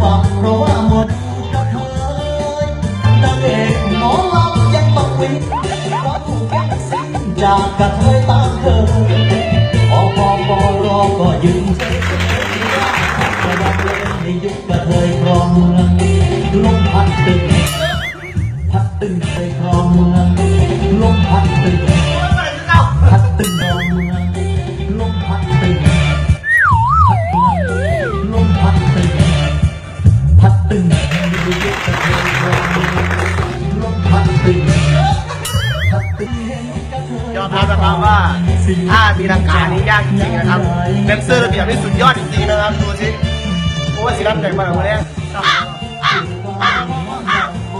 ฟังเพราะว่าหมดจดเลยนางเอกหมอลำยังต้องวิ่งเพถูกแย่งซีจากกับเธอตามเคยออกอปอรอก็ยืนเฉยกระดับเล่นในยุคกระเธอครองเมืองลมพัดตึงพัดตึงไปยครองเมืองลมพัดตึงพัดตึงครองเมือง พัดตึงในยุคกระเทยครองเมืองลมพัดตึงพัดตึงยอมรับนะครับว่าท่าตีลังกานี้ยากจริงนะครับแดนเซอร์ระเบียบนี่สุดยอดจริงๆนะครับดูสิโอ้ยศิรับใหญ่มากวันนี้